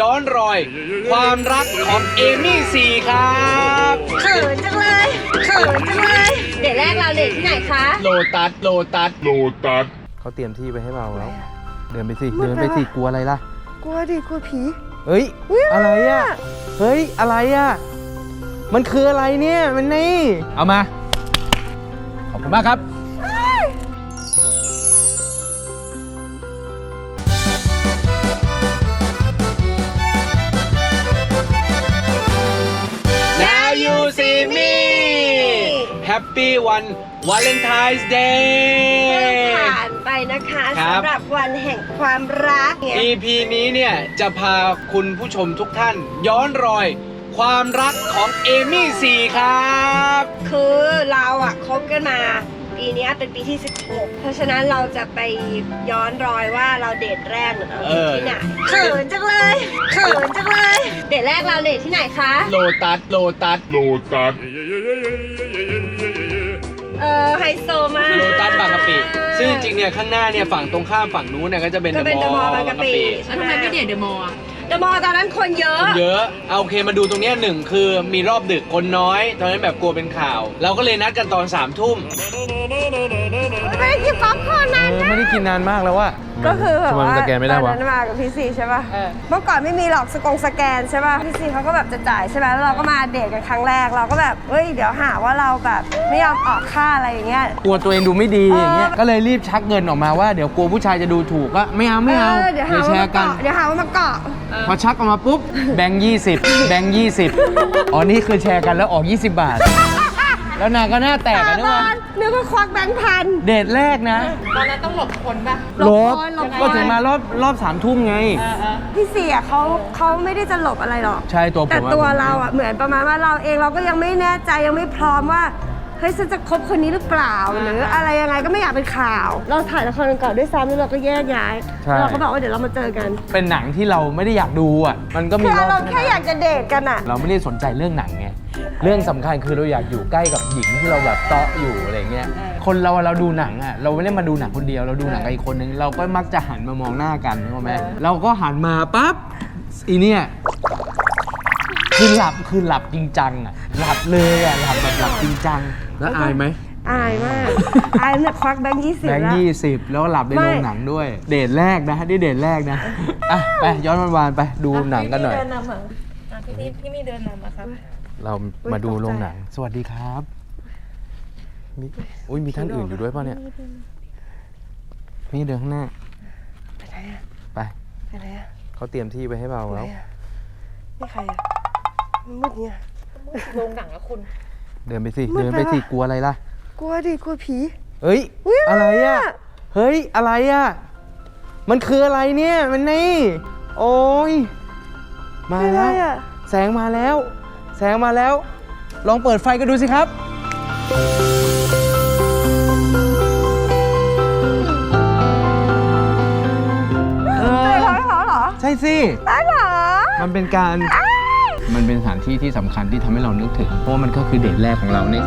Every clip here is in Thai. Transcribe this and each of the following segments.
ย้อนรอย ความรักของเอมี่ซีครับเขินจังเลยเขินจังเลย เดทแรกเราเดทที่ไหนคะ โลตัสโลตัสเขาเตรียมที่ไปให้เราแล้ว เดินไปสิมืดเดินไปไปสิปะกลัวอะไรล่ะ กลัวดิ กลัวผี เฮ้ยอุ๊ยอะไรอะ เฮ้ย อะไรอะ มันคืออะไรเนี่ย มันนี่ เอามา ขอบคุณมากครับ Happy one Valentine's เพิ่ง Day ผ่านไปนะคะครับสำหรับวันแห่งความรักเนี่ย EP นี้เนี่ย จะพาคุณผู้ชมทุกท่าน ย้อนรอยความรักของเอมี่ซีครับ คือเราอะคบกันมาปีเนี้ยเป็นปีที่ 16 เพราะฉะนั้นเราจะไปย้อนรอยว่าเราเดทแรกเนี่ยเราเดทที่ไหนเขินจังเลยเขินจังเลย เดทแรกเราเดทที่ไหนคะ โลตัส โลตัส Lotat. เออไฮโซมาก โลตัสบางกะปิ ซึ่งจริงๆเนี่ยข้างหน้าเนี่ยฝั่งตรงข้ามฝั่งนู้นเนี่ยก็จะเป็นก็เป็นเดเดอะอะมมออลลล์ล์บางกะปิ แล้วทำไมไม่เดทเดอะมอลล์อะ เดอะมอลล์ตอนนั้นคนเยอะเยอะเอาโอเคมาดูตรงเนี้ยหนึ่งคือมีรอบดึกคนน้อย ตอนนั้นแบบกลัวเป็นข่าว เราก็เลยนัดกันตอนสามทุ่มไม่ได้กินป๊อปคอร์นเอนะอไม่ได้กินนานมากแล้วว่ะก็คือแบบทำไมว่ามันสแกนไม่ได้ตวะอนนั้นมากับพี่ซีใช่ป่ะเมื่อก่อนไม่มีหรอกสกงสแกนใช่ป่ะพี่ซีเขาก็แบบจะจ่ายใช่ไหมแล้วเราก็มาเดทกันครั้งแรกเราก็แบบเฮ้ยเดี๋ยวหาว่าเราแบบไม่ยอมออกค่าอะไรอย่างเงี้ย กลัวตัวเองดูไม่ดีเออออย่างเงี้ยก็เลยรีบชักเงินออกมาว่าเดี๋ยวกลัวผู้ชายจะดูถูกก็ไม่เอาไม่เอาเดี๋ยวหาเดี๋ยวแชว่าร์มากัน เกาะเดี๋ยวหาว่ามาเกาะ พอชักออกมาปุ๊บ แบงค์ยี่สิบแบงค์ยี่สิบอ๋อ นี่คือแชร์กันแล้วออก 20 บาท แล้วนางก็หน้าแตกอะนึกว่านึกว่าควักแบงค์พันเดทแรกนะตอนนั้นต้องหลบคนป่ะหลบลคนหลบคนก็ถึงมารอบรอบสามทุ่มไง พี่ซีอะเขาเขาไม่ได้จะหลบอะไรหรอก ใช่ตัวผมแต่อะตัวผมเราอะเหมือนประมาณว่าเราเองเราก็ยังไม่แน่ใจยังไม่พร้อมว่า เฮ้ยฉันจะคบคนนี้หรือเปล่า หรืออะไรยังไงก็ไม่อยากเป็นข่าว เราถ่ายละครกันก่อนด้วยซ้ำแล้วเราก็แยกย้ายใช่แล้วเราก็บอกว่าเดี๋ยวเรามาเจอกันเป็นหนังที่เราไม่ได้อยากดูอะ มันก็มีคือรอบเราแค่อยากจะเดทกันอะเราไม่ได้สนใจเรื่องหนังไง เรื่องสำคัญคือเราอยากอยู่ใกล้กับหญิงที่เราแบบเตาะอยู่อะไรเงี้ย คนเราเราดูหนังอะ เราไม่ได้มาดูหนังคนเดียว เราดูหนังกับอีกคนนึง เราก็มักจะหันมามองหน้ากันใช่ไหมเราก็หันมาปั๊บ อีเนี่ย คือหลับคือหลับจริงจังอะ หลับเลยอะ หลับแบบ หลับจริงจัง แล้วอายไหม อายมาก อายเนี่ยควักแบงค์ยี่สิบแบงค์แล้ว ยี่สิบแล้วหลับในไม่โรงหนังด้วย เดทแรกนะนี่เดทแรกนะอะไปย้อนวันวานๆไปดูหนังกันหน่อย พี่เดินนำเหรออะพี่นี่พี่นี่เดินนำอะครับ เรามาดูโรงหนัง สวัสดีครับมีอุ้ยมีท่านอื่นอยู่ด้วยป่ะเนี่ยนี่เดินข้างหน้า ไปไหนอะไปไปไหนอะเขาเตรียมที่ไปให้เราไหนแล้วอะนี่ใครอะมันมืดเนี่ย โรงหนังอะคุณ เดินไปสิ มืดเดินไปไปสิ ปะ กลัวอะไรล่ะ กลัวดิกลัวผี เฮ้ย อุ๊ยอะไรอะไรอะอะเฮ้ย อะไรอะมันคืออะไรเนี่ย มันนี่ โอ้ย มาแล้วอะไรอะแสงมาแล้ว แสงมาแล้ว ลองเปิดไฟกันดูสิครับ เอเจออเขาเขาเหรอใช่สิได้เหรอมันเป็นการ มันเป็นสถานที่ที่สำคัญที่ทำให้เรานึกถึง เพราะว่ามันก็คือเดทแรกของเราเนี่ย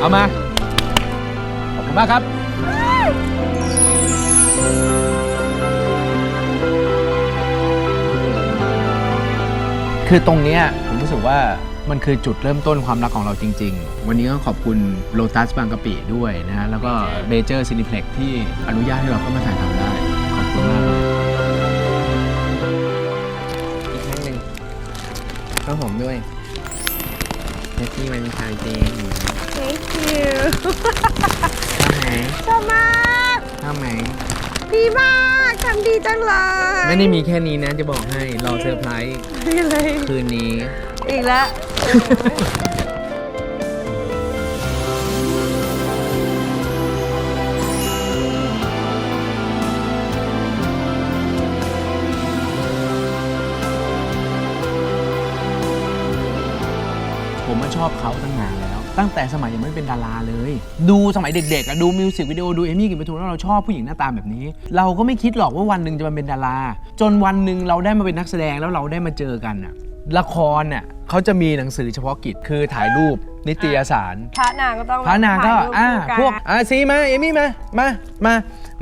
เอามา ขอบคุณมากครับ คือตรงเนี้ยผมรู้สึกว่ามันคือจุดเริ่มต้นความรักของเราจริง ๆ วันนี้ก็ขอบคุณโ o ตัสบางกะปิด้วยนะฮะแล้วก็เ a เจอร์ซินิเพล็กที่อนุญาตให้เราเข้ามาถ่ายทำได้ ขอบคุณมาก ด้วยแฮปปี้วันคายเจน thank you ชอบไหมชอบมากชอบไหมดีมากทำดีจังเลยไม่ได้มีแค่นี้นะจะบอกให้รอเซอร์ไพรส์ดีเลยคืนนี้ อีกแล้ว ชอบเขาตั้งนานแล้ว ตั้งแต่สมัยยังไม่เป็นดาราเลย ดูสมัยเด็กๆอะดูมิวสิกวิดีโอดูเอมี่กิมปทุมแล้วเราชอบผู้หญิงหน้าตาแบบนี้ เราก็ไม่คิดหรอกว่าวันหนึ่งจะมาเป็นดารา จนวันหนึ่งเราได้มาเป็นนักแสดงแล้วเราได้มาเจอกันอะละครเนี่ยเขาจะมีหนังสือเฉพาะกิจคือถ่ายรูปนิตยสาร พระนางก็ต้องพระนางก็ถ่ยรูปอ่าคู่นพวกอ่าซีมาเอมี่มามามา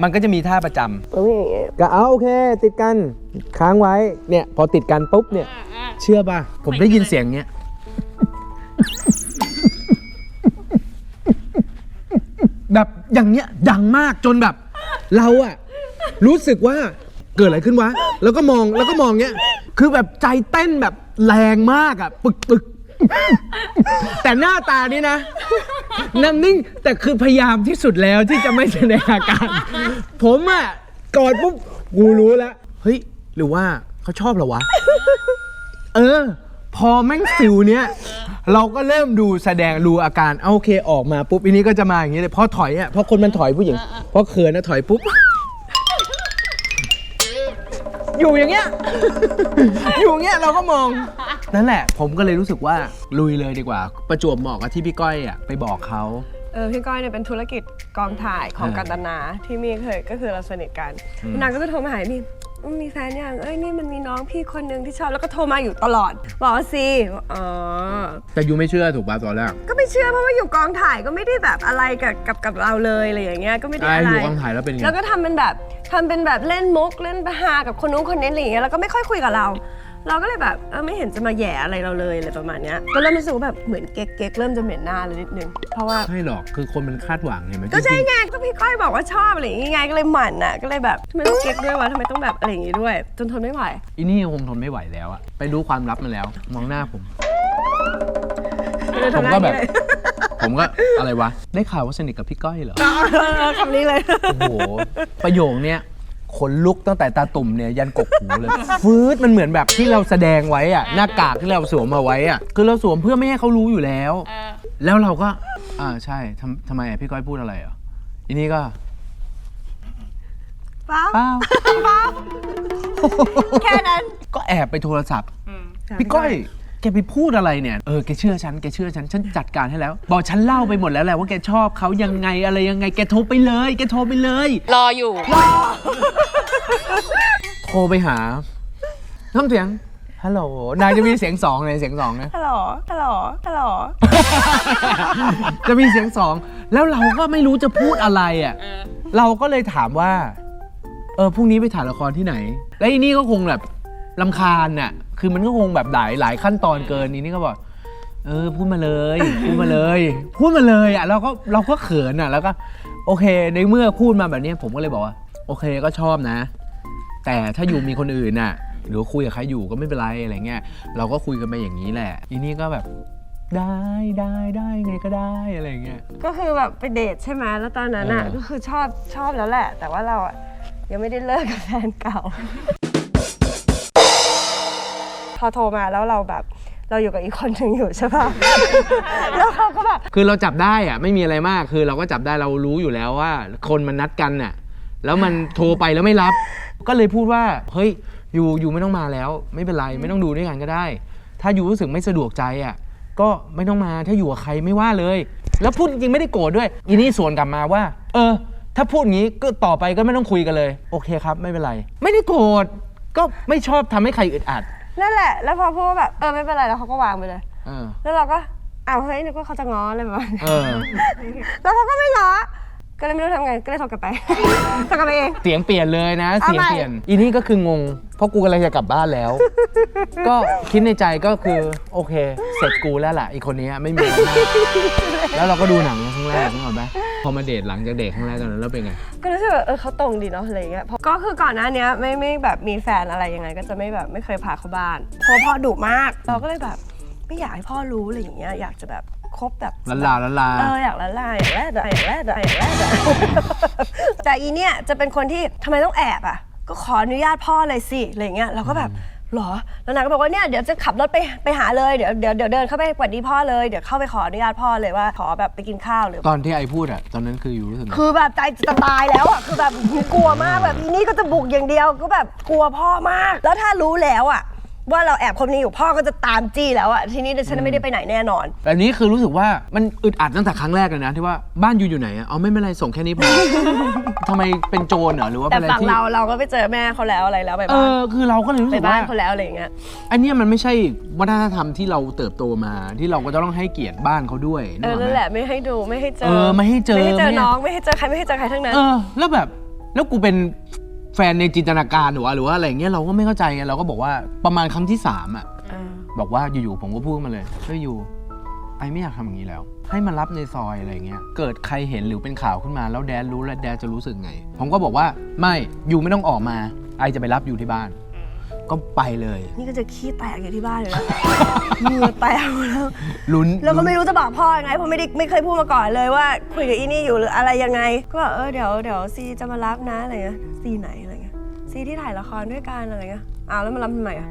มันก็จะมีท่าประจำก็เอาโอเค ติดกันค้างไว้เนี่ยพอติดกันปุ๊บเนี่ย เชื่อป่ะ ผมได้ยินเสียงเนี้ย แบบอย่างเนี้ยดังมากจนแบบ เราอะรู้สึกว่าเกิดอะไรขึ้นวะ แล้วก็มองแล้วก็มองเนี้ย คือแบบใจเต้นแบบแรงมากอะปึกปึกแต่หน้าตานี่นะน้ำนิ่งแต่คือพยายามที่สุดแล้วที่จะไม่แสดงอาการ ผมอะกอดปุ๊บกูรู้แล้ว เฮ้ย หรือว่าเขาชอบเหรอวะ เออ พอแม่งฟิวเนี้ยเราก็เริ่มดูแสดงดูอาการเอาโอเคออกมาปุ๊บอันนี้ก็จะมาอย่างนี้เลยพอถอยอะพอคนมันถอยผู้หญิงพอเขินนะถอยปุ๊บ อยู่อย่างเงี้ย อยู่อย่างเงี้ยเราก็มอง นั่นแหละ ผมก็เลยรู้สึกว่าลุยเลยดีกว่า ประจวบเหมาะกับที่พี่ก้อยอะไปบอกเขา เออพี่ก้อยเนี่ยเป็นธุรกิจกองถ่ายของอ่ากันตนาที่มีเคยก็คือเราสนิทกันอืมนางก็จะโทรมาหาพี่ อืมมีแฟนยังเอ้ยนี่มันมีน้องพี่คนนึงที่ชอบแล้วก็โทรมาอยู่ตลอด บอกว่าสิอ๋อ แต่ยูไม่เชื่อถูกป่ะตอนแรกก็ไม่เชื่อเพราะว่าอยู่กองถ่ายก็ไม่ได้แบบอะไรกับกับกับเราเลยอะไรอย่างเงี้ยก็ไม่ได้ไอ้อะไร อยู่กองถ่ายแล้วเป็นไง แล้วก็ทำเป็นแบบทำเป็นแบบเล่นมุกเล่นฮากับคนนู้นคนนี้อะไรอย่างเงี้ยแล้วก็ไม่ค่อยคุยกับเรา เราก็เลยแบบเออไม่เห็นจะมาแหย่อะไรเราเลยอะไรประมาณเนี้ยก็เริ่มรู้สึกว่าแบบเหมือนเก๊กเก๊กๆเริ่มจะเหม็นหน้าเลยนิดนึงเพราะว่าใช่หรอกคือคนมันคาดหวังไงมันก็ใช่จริงไงก็พี่ก้อยบอกว่าชอบอะไรอย่างงี้ไงก็เลยหมั่นอะก็เลยแบบทำไมต้องเก๊กด้วยวะทำไมต้องแบบอะไรอย่างงี้ด้วย จนทนไม่ไหว ๆอีนี่คงทนไม่ไหวแล้วอะไปรู้ความลับมาแล้ว มองหน้าผมเลยผมทำหน้าก็แบบนี้เลยผมก็อะไรวะ ได้ข่าวว่าสนิทกับพี่ก้อยเหรอ เออคำนี้เลย โอ้โห ประโยคเนี้ย ขนลุกตั้งแต่ตาตุ่มเนี่ยยันกกหูเลย ฟืดมันเหมือนแบบที่เราแสดงไว้อะหน้ากากที่เราสวมมาไว้อะคือเราสวมเพื่อไม่ให้เขารู้อยู่แล้วแล้วเราก็ อ่าใช่ทำทำไมอะพี่ก้อยพูดอะไรเหรออีนี่ก็เปล่าเปล่าเปล่าแค่นั้น ก็แอบไปโทรศัพท์ พี่ก้อยแกไปพูดอะไรเนี่ยเออแกเชื่อฉันแกเชื่อฉันฉันจัดการให้แล้ว บอกฉันเล่าไปหมดแล้วแหละว่าแกชอบเขายังไงอะไรยังไงแกโทรไปเลยแกโทรไปเลย รออยู่ โทรไปหาน้ำเสียงฮัลโหลนายจะมีเสียงสองเลยเสียงสองนะ ฮัลโหล ฮัลโหล ฮัลโหล จะมีเสียงสอง แล้วเราก็ไม่รู้จะพูดอะไรอะ เราก็เลยถามว่า เออพรุ่งนี้ไปถ่ายละครที่ไหน แล้วอีนี่ก็คงแบบ ลำคาญน่ะคือมันก็คงแบบหลายหลายขั้นตอนเกินอีนี่ก็บอกเออพูดมาเลยพูดมาเลย พูดมาเลยอะเราก็เราก็เขินอะแล้วก็ โอเค ในเมื่อพูดมาแบบนี้ผมก็เลยบอกว่า โอเคก็ชอบนะ แต่ถ้าอยู่มีคนอื่นน่ะ หรือว่าคุยกับใครอยู่ก็ไม่เป็นไรอะไรเงี้ยเราก็คุยกันไปอย่างนี้แหละอีนี่ก็แบบได้ได้ได้ไงก็ได้อะไรเงี้ยก็คือแบบไปเดทใช่ไหมแล้วตอนนั้นอะเออก็คือชอบชอบแล้วแหละ แต่ว่าเราอะยังไม่ได้เลิกกับแฟนเก่าพ อโทรมาแล้วเราแบบเราอยู่กับอีกคนหนึ่งอยู่ใช่ป่ะแล้วเขาก็แบบคือเราจับได้อะไม่มีอะไรมากคือเราก็จับได้เรารู้อยู่แล้วว่า คนมันนัดกันน่ะแล้วมันโทรไปแล้วไม่รับ ก็เลยพูดว่าเฮ้ยอยู่อยู่ไม่ต้องมาแล้ว ไม่เป็นไรไม่ต้องดูด้วยกันก็ได้ ถ้าอยู่รู้สึกไม่สะดวกใจอะก็ไม่ต้องมาถ้าอยู่กับใครไม่ว่าเลย แล้วพูดจริงๆไม่ได้โกรธด้วยอีนี่สวนกลับมาว่า เออ ถ้าพูดงี้ก็ต่อไปก็ไม่ต้องคุยกันเลย โอเคครับ ไม่เป็นไร ไม่ได้โกรธก็ไม่ชอบทำให้ใครอึดอัด นั่นแหละ แล้วพอพูดว่าแบบเออไม่เป็นไรแล้วเขาก็วางไปเลย เออ แล้วเราก็อ้าวเฮ้ยนึกว่าเขาจะง้ออะไรแบบนี้เออ แล้วเขาก็ไม่ง้อ ก็เลยไม่รู้ทำไง ก็เลยโทรกลับไป โทรกลับไปเอง เสียงเปลี่ยนเลยนะ เอาเสียงใหม่ เปลี่ยน อีนี่ก็คืองง เพราะกูกำลังจะกลับบ้านแล้ว ก็คิดในใจก็คือโอเค เสร็จกูแล้วล่ะอีกคนนี้ไม่มีแล้วแล้วเราก็ดูหนังครั้งแรกนึกออกไหมพอมาเดทหลังจากเดทครั้งแรกตอนนั้นแล้วเป็นไง ก็รู้สึกว่าเออเขาตรงดีเนาะอะไรเงี้ยเพราะก็คือก่อนหน้าเนี้ยไม่ไม่แบบมีแฟนอะไรยังไง ก็จะไม่แบบไม่เคยพาเข้าบ้านเพราะพ่อดุมาก เราก็เลยแบบไม่อยากให้พ่อรู้อะไรอย่างเงี้ยอยากจะแบบ คบแบบละลาละลา เอออยากละลายอยากแลกอยากแลกอยากแลกแต่อีเนี่ยจะเป็นคนที่ทำไมต้องแอบอะ ก็ขออนุญาตพ่อเลยสิอะไรเงี้ยเราก็แบบหรอแล้วนางก็บอกว่าเนี่ยเดี๋ยวจะขับรถไปไปหาเลยเดี๋ยวเดี๋ยวเดี๋ยวเดินเข้าไปกวัดดีพ่อเลยเดี๋ยวเข้าไปขออนุญาตพ่อเลยว่าขอแบบไปกินข้าวหรือ ตอนที่ไอพูดอะตอนนั้นคืออยู่รู้สึกไงคือแบบใจจะตายแล้วอะคือแบบกลัวมากแบบอีนี่ก็จะบุกอย่างเดียวก็แบบกลัวพ่อมาก แล้วถ้ารู้แล้วอะ ว่าเราแอบคบนี้อยู่พ่อก็จะตามจี้แล้วอะทีนี้เดี๋ยวฉันไม่ได้ไปไหนแน่นอนแต่อันนี้คือรู้สึกว่ามันอึดอัดตั้งแต่ครั้งแรกเลยนะ ที่ว่าบ้านอยู่อยู่ไหนอะเอาไม่เป็นไรส่งแค่นี้พอ ทำไมเป็นโจรเหรอหรือว่าแต่เป็นอะไรฝั่งที่เราเราก็ไปเจอแม่เขาแล้วอะไรแล้วไปเอบ้านอคือเราก็เลยรู้ไปสึกบ้าว่านเขาแล้วอะไรอย่างเงี้ย อันเนี้ยมันไม่ใช่วัฒนธรรมที่เราเติบโตมา ที่เราก็จะต้องให้เกียรติบ้านเขาด้วยเออ กกไมนั่นแหละไม่ให้ดูไม่ให้เจอเออไม่ให้เจอไม่ให้เจอไม่ให้ น้องไม่ให้เจอใครไม่ให้เจอใครทั้งนั้น เออ แล้วแบบแล้วกูเป็น แฟนในจินตนาการหรือว่าหรือว่าอะไรเงี้ยเราก็ไม่เข้าใจไงเราก็บอกว่าประมาณครั้งที่สามอะเออบอกว่าอยู่ๆผมก็พูดมาเลยเฮ้ยอยู่ไอไม่อยากทำอย่างนี้แล้ว ให้มารับในซอยอะไรเงี้ยเกิดใครเห็นหรือเป็นข่าวขึ้นมา แล้วแดนรู้แล้วแดนจะรู้สึกไง ผมก็บอกว่าไม่อยู่ไม่ต้องออกมา ไอจะไปรับอยู่ที่บ้าน ก็ไปเลย นี่ก็จะขี้แตกอยู่ที่บ้านเลยนะ เหงื่อแตกหมดแล้ว ลุ้นแล้วก็ไม่รู้จะบอกพ่อยังไงเพราะไม่ได้ไม่เคยพูดมาก่อนเลยว่าคุยกับอีนี่อยู่หรืออะไรยังไง ก็บอกเออเดี๋ยวเดี๋ยวซีจะมารับนะอะไรเงี้ยซีไหนอะไรเงี้ยซีที่ถ่ายละครด้วยกันอะไรเงี้ยอ้าวแล้วมารับทำไมอะ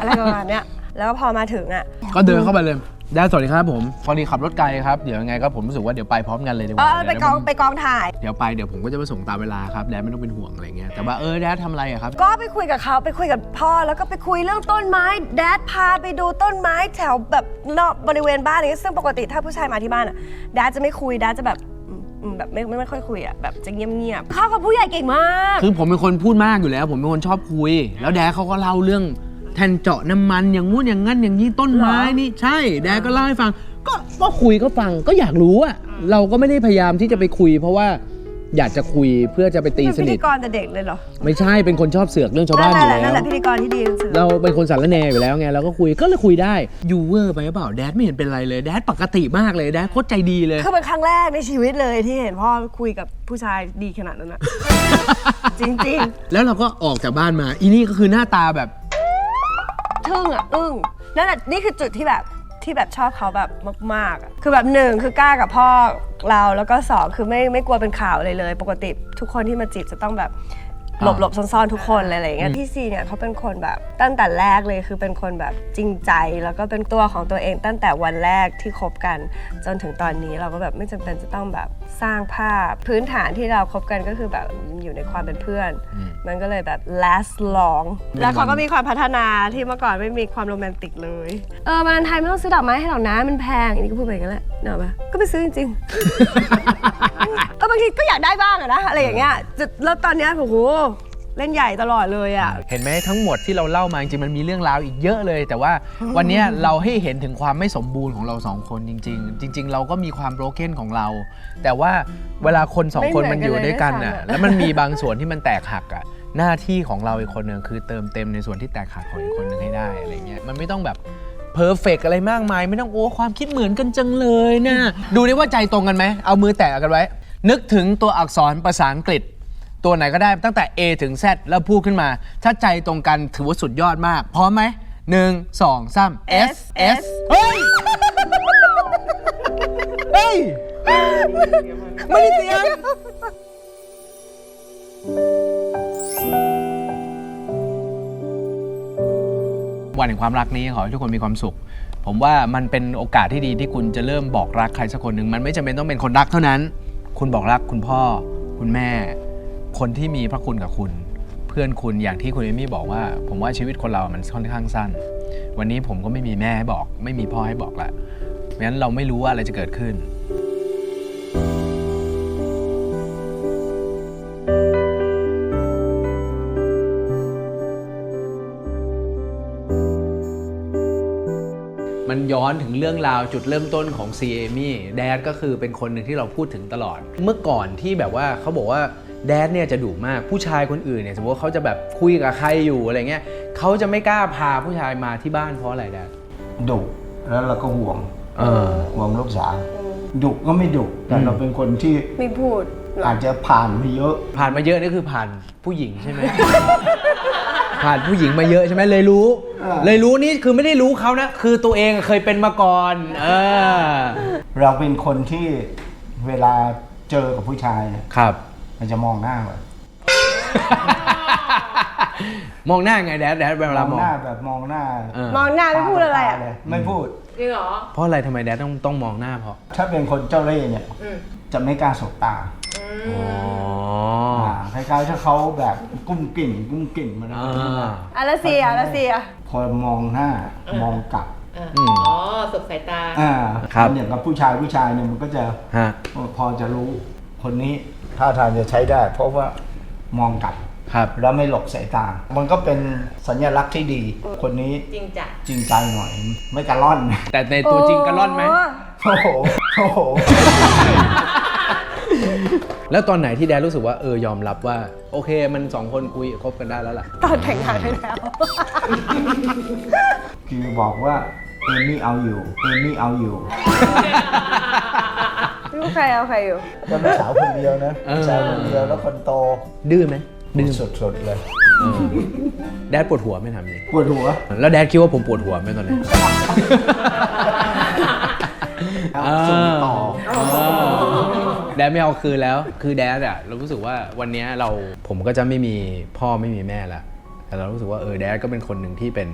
อะไรประมาณเนี้ยแล้วพอมาถึงอะ ก็เดินเข้าไปเลย แดนสวัสดีครับผมพอดีขับรถไกลครับ เดี๋ยวยังไงก็ผมรู้สึกว่าเดี๋ยวไปพร้อมกันเลยดีกเอว่าอไปกองไปกองถ่าย เดี๋ยวไปเดี๋ยวผมก็จะไปส่งตามเวลาครับแดนไม่ต้องเป็นห่วงอะไรเงี้ยแต่ว่าเออแดนทำอะไรอะครับ ก็ไปคุยกับเขาไปคุยกับพ่อแล้วก็ไปคุยเรื่องต้นไม้แดดพาไปดูต้นไม้แถวแบบนอกบริเวณบ้านอะไรเงี้ยซึ่งปกติถ้าผู้ชายมาที่บ้านอะแดดจะไม่คุยแดดจะแบบอืมอืมแบบไม่ไม่ไม่ค่อยคุยอะแบบจะเงียบๆเข้ากับผู้ใหญ่เก่งมาก คือผมเป็นคนพูดมากอยู่แล้ว ผมเป็นคนชอบคุย แล้วแดกเขาก็เล่าเรื่อง แทนเจาะน้ำมันอย่างงู้นอย่างงั้นอย่างนี้ต้นไม้นี่ใช่ แดกก็เล่าให้ฟัง ก็ก็คุยก็ฟังก็อยากรู้อะเราก็ไม่ได้พยายามที่จะไปคุย เพราะว่าอยากจะคุยเพื่อจะไปตีสเป็นนิพิทธีกรแต่เด็กเลยเหรอไม่ใช่เป็นคนชอบเสือกเรื่องชาวบ้านอยู่แหละแล้นั่นแหวละพิธีกรที่ดีที่สุดเราเป็นคนสารแหนอยู่แล้วไงเราก็คุยก็เลยคุยได้ยูเวอร์ไปหรือเปล่าแดดไม่เห็นเป็นไรเลยแดดปกติมากเลยแดดโคตรใจดีเลย คือเป็นครั้งแรกในชีวิตเลยที่เห็นพ่อคุยกับผู้ชายดีขนาดนั้นอะ จริง แล้วเราก็ออกจากบ้านมา อีนี่ก็คือหน้าตาแบบๆ ทึ่งอะอึ้งนั่นแหละนี่คือจุดที่แบบที่แบบชอบเขาแบบมากๆอะคือแบบหนึ่งคือกล้ากับพ่อเราแล้วก็สองคือไม่ไม่กลัวเป็นข่าวเลยเลย ปกติทุกคนที่มาจีบจะต้องแบบ หลบหลบๆซ่อนๆทุกคนอะไรอย่างเงี้ยพี่ซีเนี่ยเขาเป็นคนแบบตั้งแต่แรกเลยคือเป็นคนแบบจริงใจ แล้วก็เป็นตัวของตัวเองตั้งแต่วันแรกที่คบกัน จนถึงตอนนี้เราก็แบบไม่จำเป็นจะต้องแบบสร้างภาพ พื้นฐานที่เราคบกันก็คือแบบอยู่ในความเป็นเพื่อนอืมมันก็เลยแบบ last long เป็นแล้วเขาก็วันมีความพัฒนาที่เมื่อก่อนไม่มีความโรแมนติกเลยเออวันไทยไม่ต้องซื้อดอกไม้ให้หรอกนะมันแพงอันนี้ก็พูดไปอย่างนั้นแหละเนอะปะก็ไปซื้อจริงๆเออบางทีก็อยากได้บ้างอะนะอะไรอย่างเงี้ยจะแล้วตอนเนี้ยโอ้โหเล่นใหญ่ตลอดเลยอะเห็นไหมทั้งหมดที่เราเล่ามาจริงๆมันมีเรื่องราวอีกเยอะเลย แต่ว่าวันเนี้ยเราให้เห็นถึงความไม่สมบูรณ์ของเราสองคนจริง ๆ จริง ๆ เราก็มีความโบรเกนของเรา แต่ว่าเวลาคนสองคนมันอยู่ด้วยกันน่ะแล้วมันมีบางส่วนที่มันแตกหักอะหน้าที่ของเราอีกคนหนึ่งคือเติมเต็มในส่วนที่แตกหักของอีกคนหนึ่งให้ได้อะไรเงี้ยมันไม่ต้องแบบเพอร์เฟกอะไรมากมาย ไม่ต้องโอ้ความคิดเหมือนกันจังเลยนะดูดิว่าใจตรงกันไหมเอามือแตะกันไว้ นึกถึงตัวอักษรภาษาอังกฤษ ตัวไหนก็ได้ตั้งแต่ A ถึง Z แล้วพูดขึ้นมา ถ้าใจตรงกันถือว่าสุดยอดมาก พร้อมไหมหนึ่งสองสาม S S เฮ้ย เฮ้ย ไม่ได้เตรียมวันแห่งความรักนี้ขอให้ทุกคนมีความสุข ผมว่ามันเป็นโอกาสที่ดีที่คุณจะเริ่มบอกรักใครสักคนหนึ่งมันไม่จำเป็นต้องเป็นคนรักเท่านั้น คุณบอกรักคุณพ่อ คุณแม่ คนที่มีพระคุณกับคุณ เพื่อนคุณอย่างที่คุณเอมี่บอกว่า ผมว่าชีวิตคนเรามันค่อนข้างสั้น วันนี้ผมก็ไม่มีแม่ให้บอก ไม่มีพ่อให้บอกละเพราะฉะนั้นเราไม่รู้ว่าอะไรจะเกิดขึ้น อนถึงเรื่องราวจุดเริ่มต้นของซีเอมี่แดดก็คือเป็นคนหนึ่งที่เราพูดถึงตลอด เมื่อก่อนที่แบบว่าเขาบอกว่าแดดเนี่ยจะดุมากผู้ชายคนอื่นเนี่ยสมมติว่าเขาจะแบบคุยกับใครอยู่อะไรเงี้ยเขาจะไม่กล้าพาผู้ชายมาที่บ้านเพราะอะไรแดดดุแล้วเราก็ห่วงเออห่วงลูกสาวดุก็ไม่ดุแต่อืมเราเป็นคนที่ไม่พูดหรออาจจะผ่านมาเยอะ ผ่านมาเยอะนี่คือผ่านผู้หญิงใช่ไหม ผ่านผู้หญิงมาเยอะใช่ไหมเลยรู้เออเลยรู้นี่คือไม่ได้รู้เขานะ คือตัวเองเคยเป็นมาก่อน เออ เราเป็นคนที่เวลาเจอกับผู้ชายเนี่ยครับ มันจะมองหน้าแบบมองหน้าไงแดดแดดเวมลาองมองหน้าแบบมองหน้าเออมองหน้าไม่พูดอะไรอะตาเลยไม่พูด จริงเหรอ เพราะอะไรทำไมแดดต้องต้องมองหน้าเพราะ ถ้าเป็นคนเจ้าเล่ห์เนี่ย อืม จะไม่กล้าสบตา อือ๋อคล้ายๆถ้าเขาแบบกุ้มกิ่มกุ้มกิ่มมาแล้วอ่าอาราเซียอาราเซีย พอมองหน้ามองกลับอ่าอืมอ๋อสบสายตา อ่าครับอย่างกับผู้ชายผู้ชายเนี่ยมันก็จะฮะพอจะรู้คนนี้ท่าทางจะใช้ได้ เพราะว่ามองกลับ ครับ แล้วไม่หลบสายตา มันก็เป็นสัญลักษณ์ที่ดี คนนี้จริงจัดจริงใจหน่อย ไม่กระล่อน แต่ในตัวจริงกระล่อนไหมโโอ้โห โอ้โห แล้วตอนไหนที่แดนรู้สึกว่าเออยอมรับว่า โอเคมันสองคนคุยคบกันได้แล้วล่ะ ตอนแต่งงานไปแล้ว คือบอกว่าเอมี่เอาอยู่เอมี่เอาอยู่ลูกใครเอาใครอยู่ก็ลูกสาวคนเดียวนะเออ ลูกสาวคนเดียวแล้วคนโตดื้อไหมดื้อสุดๆเลยเออแดดปวดหัวไหม่ทำเลยปวดหัว แล้วแดดคิดว่าผมปวดหัวไหมตอนนี้เอาส่งต่อ แดดไม่เอาคืนแล้ว คือแดดอะเรารู้สึกว่าวันเนี้ยเราผมก็จะไม่มีพ่อไม่มีแม่ละแต่เรารู้สึกว่าเออแดดก็เป็นคนหนึ่งที่เป็น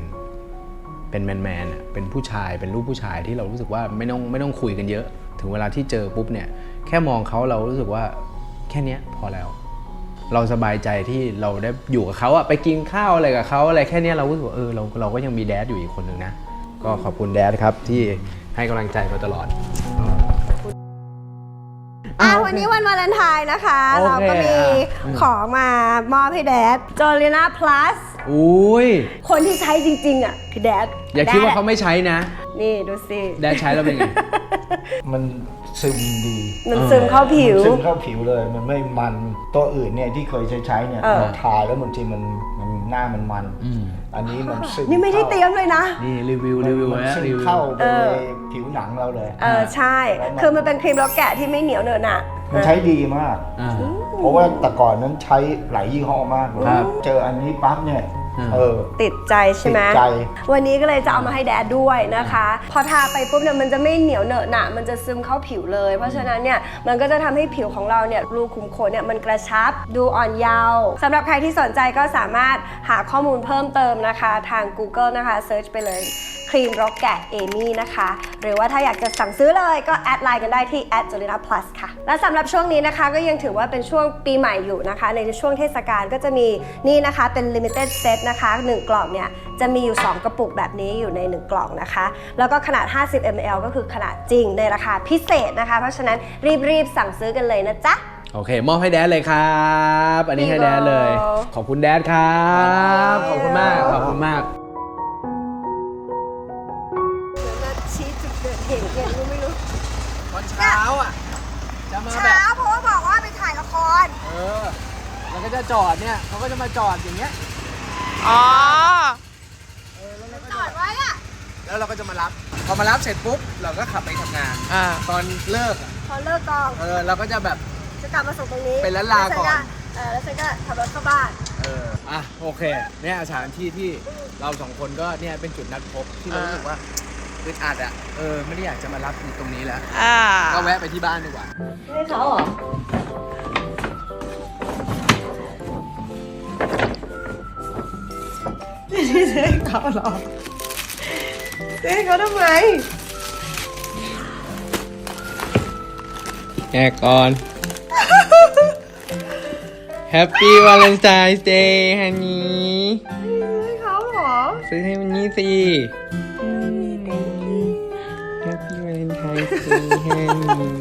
เป็นแมนแมนอะเป็นผู้ชายเป็นลูกผู้ชายที่เรารู้สึกว่าไม่ต้องไม่ต้องคุยกันเยอะ ถึงเวลาที่เจอปุ๊บเนี่ย แค่มองเขาเรารู้สึกว่าแค่เนี้ยพอแล้ว เราสบายใจที่เราได้อยู่กับเขาอะไปกินข้าวอะไรกับเขาอะไรแค่เนี้ยเรารู้สึกว่าเออเราเราก็ยังมีแดดอยู่อีกคนหนึ่งนะก็ขอบคุณแดดครับที่ให้กำลังใจมาตลอด อะวันนี้วันวาเลนไทน์นะคะ โอเคเราก็มีอะ ของมามอบให้แดดจอริน่าพลัสอุ้ย คนที่ใช้จริงๆอะคือแดดอย่าคิดว่าเขาไม่ใช้นะ นี่ดูสิแดดใช้แล้วเป็นไง มันซึมดีมันซึมเข้าผิว มันซึมเข้าผิวเลย มันไม่มันตัวอื่นเนี่ยที่เคยใช้ใช้เนี่ยเออเราทาแล้วบางทีมันมัน หน้ามันมันอืมอันนี้มันซึมนี่ไม่ได้เตรียมเลยนะ นี่รีวิวรีวิวมันนะซึมรีวิวเข้าไปเออในผิวหนังเราเลย เออใช่แล้วมันคือมันเป็นครีมรสแกะที่ไม่เหนียวเหนอะหนะมันใช้ดีมาก อ่า เพราะว่าแต่ก่อนนั้นใช้หลายยี่ห้อมากเลยครับ เจออันนี้ปั๊บเนี่ยอืม เออ ติดใจใช่ไหมติดใจ วันนี้ก็เลยจะเอามาให้แดดด้วยนะคะ พอทาไปปุ๊บเนี่ยมันจะไม่เหนียวเหนอะหนะมันจะซึมเข้าผิวเลย เพราะฉะนั้นเนี่ยมันก็จะทำให้ผิวของเราเนี่ยรูขุมขนเนี่ยมันกระชับดูอ่อนเยาว์สำหรับใครที่สนใจก็สามารถหาข้อมูลเพิ่มเติมนะคะ ทาง Google นะคะเซิร์ชไปเลย ครีมร็อกแกะเอมี่นะคะ หรือว่าถ้าอยากจะสั่งซื้อเลยก็แอดไลน์กันได้ที่ a d j o l i n a plus ค่ะ และสำหรับช่วงนี้นะคะก็ยังถือว่าเป็นช่วงปีใหม่อยู่นะคะ ในช่วงเทศกาลก็จะมีนี่นะคะเป็น limited set นะคะ 1 กล่องเนี่ยจะมีอยู่ 2 กระปุกแบบนี้อยู่ใน 1 กล่องนะคะ แล้วก็ขนาด 50 ml ก็คือขนาดจริงในราคาพิเศษนะคะ เพราะฉะนั้นรีบๆสั่งซื้อกันเลยนะจ๊ะโอเค มอบให้แดดเลยครับ อันนี้ให้แดดเลย ขอบคุณแดดครับ ขอบคุณมาก ขอบคุณมาก อนเช้าอะ จะมาแบบเช้าเพราะว่าบอกว่าไปถ่ายละคร เออ แล้วก็จะจอดเนี่ยเขาก็จะมาจอดอย่างเงี้ย อ๋อจอดไว้อะแล้วเราก็จะมารับ พอมารับเสร็จปุ๊บ เราก็ขับไปทำงาน อ่า ตอนเลิกอะพอเลิกกอง เออ เราก็จะแบบ จะกลับมาส่งตรงนี้เป็นล้านลาก่อน แล้วฉัเออแล้วฉันก็ขับรถเข้าบ้าน เออ อะ โอเค เนี่ยสถานที่ที่เราสองคนก็เนี่ยเป็นจุดนัดพบที่เรารู้สึกว่า อึดอัดอะ เออ ไม่ได้อยากจะมารับอยู่ตรงนี้แล้ว อ่าก็แวะไปที่บ้านดีกว่านี่เขาเหรอไม่ใช่เจ๊เขาหรอเจ๊เขาทำไม แกก่อน Happy Valentine's Day ฮันนี่ให้เขาเหรอ ซื้อให้มันนี่สิ Happy